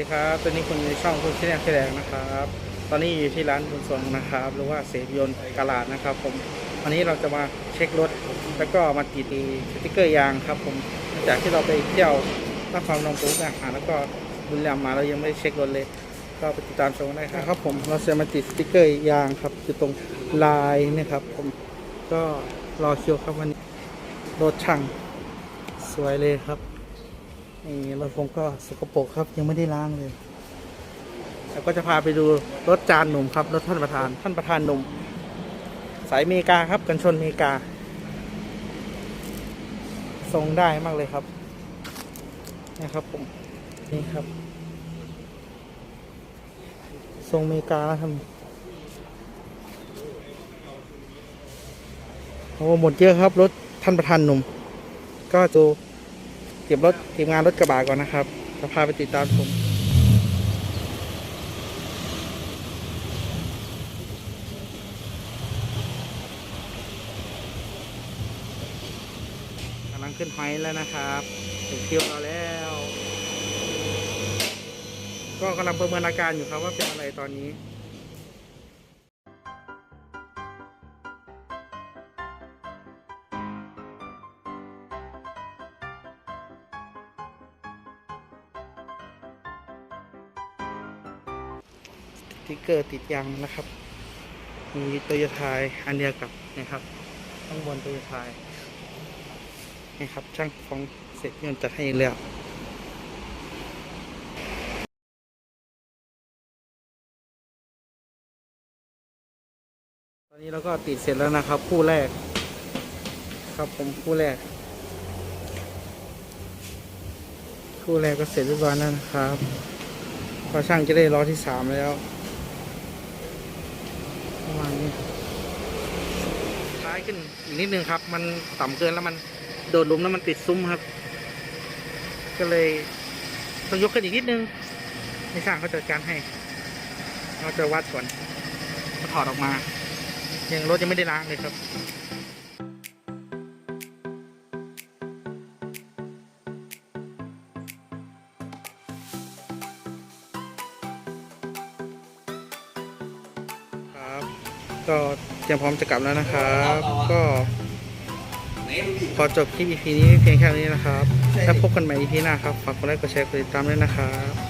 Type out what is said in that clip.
ดีครับตอนนี้คุณในช่องคุณแรกที่แรกนะครับ ตอนนี้อยู่ที่ร้านบุญส่งนะครับ หรือว่าเสพยนต์กาลาดนะครับ ผมวันนี้เราจะมาเช็ครถ แล้วก็มาติดสติ๊กเกอร์ยางครับ ผมหลังจากที่เราไปเที่ยวนครพนมปุ๊บอาหารแล้วก็บุญเรียมมาเรายังไม่ได้เช็ครถเลย ก็ไปติดตามชมได้ครับครับ ผมเราจะมาติดสติ๊กเกอร์ยางครับอยู่ตรงลายเนี่ยครับ ผมก็รอคิวครับวันนี้รถช่างสวยเลยครับ นี่รถผมก็สกปรกครับยังไม่ได้ล้างเลย แล้วก็จะพาไปดูรถจานหนุ่มครับรถท่านประธานท่านประธานหนุ่ม สายเมกาครับ กันชนเมกา ทรงได้มากเลยครับนะครับผมนี่ครับ ทรงเมกาแล้วครับโอ้หมดเยอะครับรถท่านประธานหนุ่ม ก็ดู เก็บรถทีมงานรถกระบะก่อนนะครับจะพาไปติดตามชมกำลังขึ้นไฮแล้วนะครับถึงคิวเราแล้ว ก็กำลังประเมินอาการอยู่ครับว่าเป็นอะไรตอนนี้ ติ๊กเกอร์ติดยางนะครับ มีโตโยทายอันเดียวกับนะครับข้างบนโตโยทายนี่ครับช่างของเสร็จยนต์จัดให้อีกแล้วตอนนี้เราก็ติดเสร็จแล้วนะครับ คู่แรก ครับผมคู่แรก คู่แรกก็เสร็จเรียบร้อยแล้วนะครับพอช่างจะได้ล้อที่สามแล้วประมาณนี้ซ้ายขึ้นอีกนิดนึงครับ มันต่ำเกินแล้วมันโดดลุมแล้วมันติดซุ้มครับ ก็เลยต้องยกขึ้นอีกนิดนึงในช่างเขาจัดการให้เราจะวัดก่อนมาถอดออกมายังรถยังไม่ได้ล้างเลยครับ ก็เตรียมพร้อมจะกลับแล้วนะครับ ก็ขอจบคลิป EP นี้เพียงแค่นี้นะครับ แล้วพบกันใหม่ EP หน้าครับ ฝากกดไลค์ กดแชร์ กดติดตามด้วยนะครับ